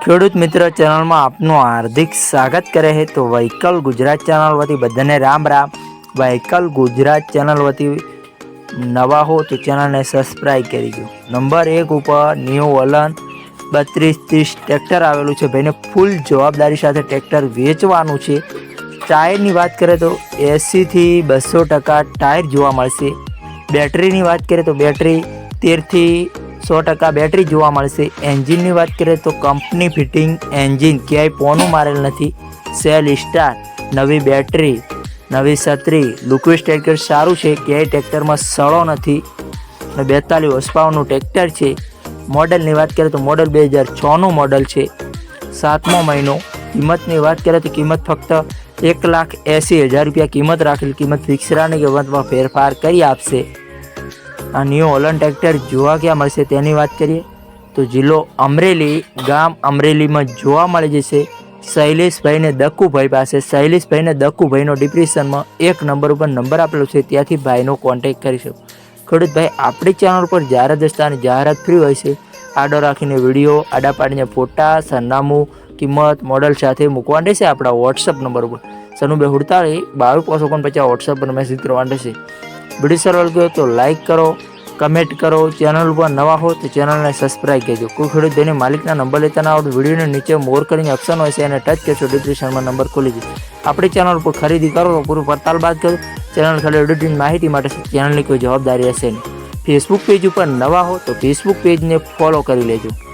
ખેડૂત મિત્ર ચેનલમાં આપનું હાર્દિક સ્વાગત કરે છે. તો વહીકલ ગુજરાત ચેનલ વતી બધાને રામ રામ. વહીકલ ગુજરાત ચેનલ વતી નવા હો તો ચેનલને સબસ્ક્રાઈબ કરી દો. નંબર એક ઉપર ન્યૂ વલન બત્રીસ ત્રીસ ટ્રેક્ટર આવેલું છે. ભાઈને ફૂલ જવાબદારી સાથે ટ્રેક્ટર વેચવાનું છે. ટાયરની વાત કરીએ તો એંસીથી બસો ટકા ટાયર જોવા મળશે. બેટરીની વાત કરીએ તો બેટરી તેરથી સો ટકા બેટરી જોવા મળશે. એન્જિનની વાત કરીએ તો કંપની ફિટિંગ એન્જિન ક્યાંય પોનું મારેલ નથી. સેલ સ્ટાર, નવી બેટરી, નવી છત્રી, લુકવિસ ટ્રેક્ટર સારું છે, ક્યાંય ટ્રેક્ટરમાં સળો નથી. અને બેતાલીસ હોસપાવરનું ટ્રેક્ટર છે. મોડલની વાત કરીએ તો મોડલ બે હજાર છનું મોડલ છે. સાતમો મહિનો. કિંમતની વાત કરીએ તો કિંમત ફક્ત એક લાખ એંસી હજાર રૂપિયા કિંમત રાખેલી કિંમત ફિક્સરાની કિંમતમાં ફેરફાર કરી આપશે. આ ન્યૂ હોલન્ડ ટ્રેક્ટર જોવા ક્યાં મળશે તેની વાત કરીએ તો જિલ્લો અમરેલી, ગામ અમરેલીમાં જોવા મળી જશે. શૈલેષભાઈને દક્કુભાઈ પાસે. શૈલેષભાઈને દક્કુભાઈનો ડિપ્રેશનમાં એક નંબર ઉપર નંબર આપેલો છે. ત્યાંથી ભાઈનો કોન્ટેક કરી શકો ખેડૂતભાઈ, આપણી ચેનલ પર જાહેરાત દસ્તાની જાહેરાત ફ્રી હોય છે. આડો રાખીને વીડિયો આડા પાડીને ફોટા, સરનામું, કિંમત મોડલ સાથે મૂકવા રહેશે આપણા વોટ્સઅપ નંબર ઉપર. સનુભાઈ હુડતાળી, બાવીસ પાંચ ઓગણપચાસ વોટ્સઅપ પર મેસેજ કરવા રહેશે. વીડિયો સારો લાગ્યો તો લાઈક કરો કમેન્ટ કરો. ચેનલ ઉપર નવા હો તો ચેનલને સબસ્ક્રાઈબ કરજો. કોઈ ખેડૂત તેની માલિકના નંબર લેતા ના આવડે, વિડીયોને નીચે મોર કરીને ઓપ્શન હોય છે એને ટચ કરશો ડિસ્ક્રિપ્શનમાં નંબર ખોલી જશે આપણી ચેનલ ઉપર ખરીદી કરો તો પૂરું પડતાલ બાદ કરો. ચેનલ ખાલી એડિટિંગ માહિતી માટે ચેનલની કોઈ જવાબદારી હશે નહીં. ફેસબુક પેજ ઉપર નવા હો તો ફેસબુક પેજને ફોલો કરી લેજો.